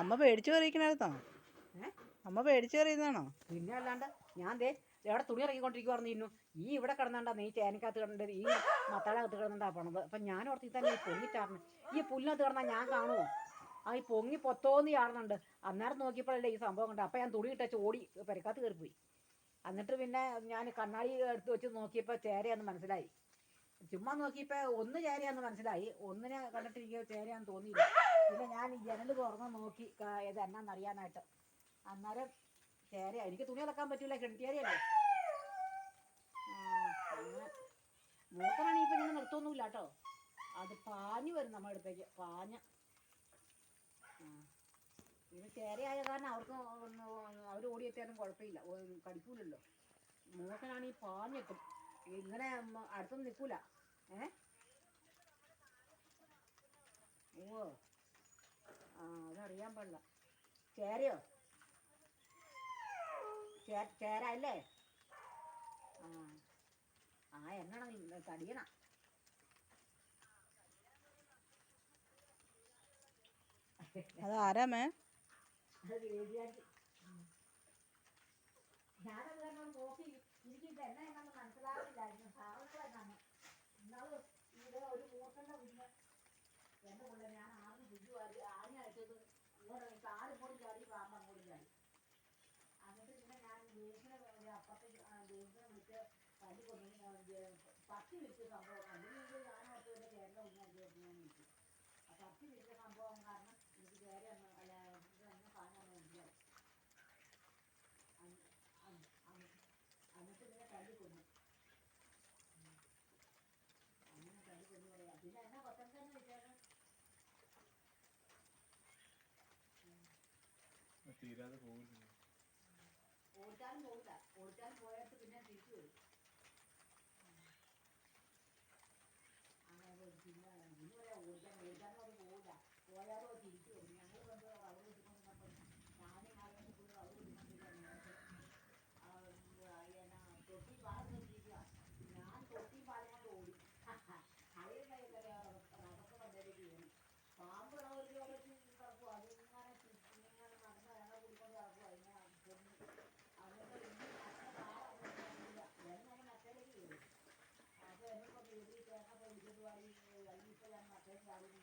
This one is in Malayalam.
അമ്മ പേടിച്ചു പറയിക്കണായിരുന്നോ അമ്മ പേടിച്ചു പറയുന്നതാണോ പിന്നെ അല്ലാണ്ട് ഞാൻ ദേ എവിടെ തുണി ഇറങ്ങിക്കൊണ്ടിരിക്കുവായിരുന്നു ഇന്നു. ഈ ഇവിടെ കിടന്നാണ്ടാ നീ ചേനക്കകത്ത് കിടന്നിട്ട് ഈ മത്താളകത്ത് കിടന്നുണ്ടാ പണത്. അപ്പം ഞാൻ ഓർത്തി തന്നെ ഈ പൊങ്ങിച്ചാർന്ന് ഈ പുല്ലിനകത്ത് കിടന്നാൽ ഞാൻ കാണുമോ ആ ഈ പൊങ്ങി പൊത്തോന്ന് ചാടുന്നുണ്ട്. അന്നേരം നോക്കിയപ്പോഴല്ലേ ഈ സംഭവം കണ്ടത്. അപ്പം ഞാൻ തുണി ഇട്ടച്ച് ഓടി പെരക്കകത്ത് കയറിപ്പോയി എന്നിട്ട് പിന്നെ ഞാൻ കണ്ണാടി എടുത്ത് വെച്ച് നോക്കിയപ്പോൾ ചേരയാന്ന് മനസ്സിലായി. ചുമ്മാ നോക്കിയപ്പോ ഒന്ന് ചേരയാന്ന് മനസ്സിലായി. ഒന്നിനെ കണ്ടിട്ട് എനിക്ക് ചേരയാന്ന് തോന്നിയില്ല. പിന്നെ ഞാൻ ഈ ജനൽ തുറന്ന് നോക്കി ഇത് എന്നാന്നറിയാനായിട്ട്. അന്നേരം ചേരയാ. എനിക്ക് തുണി അളക്കാൻ പറ്റൂല കിണറ്റിയാരിയല്ലേ മൂക്കനാണെങ്കിൽ ഇപ്പൊ ഇങ്ങനെ നിർത്തുമൊന്നുമില്ല കേട്ടോ. അത് പാഞ്ഞു വരും നമ്മുടെ അടുത്തേക്ക്. പാഞ്ഞ. ഇത് ചേരയായ കാരണം അവർക്ക് അവർ ഓടിയെത്തിയാലും കുഴപ്പമില്ല. കടിക്കൂലല്ലോ. മൂക്കനാണെങ്കിൽ പാഞ്ഞെത്തും ഇങ്ങനെ അടുത്തൊന്നും നിൽക്കൂല. ഏ? ഓ ആ അതറിയാൻ പാടില്ല. ചേരയോ? ചേ- ചേര അല്ലേ ആ. ആ എന്നാണ് തടിയണ? അത് ആരാമേ ഞാനത് കാരണം നോക്കി എനിക്ക് ഇത് എന്നാ എന്നാന്ന് എന്റെ പിള്ളേ ഞാൻ ആദ്യം ബുദ്ധി വാരി ആദ്യം അയച്ചത് ഇങ്ങോട്ട് കാൽ കൂടി ചാടി പാമ്പ് അങ്ങോട്ടും ചാടി. എന്നിട്ട് പിന്നെ ഞാൻ ദേവിനെ അപ്പുറത്തേക്ക് ദേവിനെ വിളിച്ച് തല്ലി കൊണ്ടു പത്തി വിളിച്ച സംഭവം അല്ലെങ്കിൽ ഞാൻ ഓർത്ത് ചേട്ടന്റെ കുഞ്ഞായിരിക്കും ഞാൻ വിളിച്ചു. ആ പത്തി വിളിച്ച സംഭവം കാരണം എനിക്ക് ചേരെ ഒന്ന് അല്ല ഇത് എന്നെ കാണാൻ മനസ്സിലായി അന്ന് അന്ന് അന്ന് എന്നിട്ട് പിന്നെ തല്ലിക്കൊന്നു ഉം. അങ്ങനെ തല്ലിക്കൊന്നു പറയാം പിന്നെ എന്നാ കൊത്തം തന്നെ വിശേഷം തീരാതെ പോകില്ല ഓടിച്ചാലും പോകില്ല ഓടിച്ചാലും പോയിട്ട് പിന്നെ തിരിച്ചു വരും. അങ്ങനെ ഒരു പിന്നെ ഇനി വരെ ഓടിക്കാൻ തിരിച്ചു ഞാൻ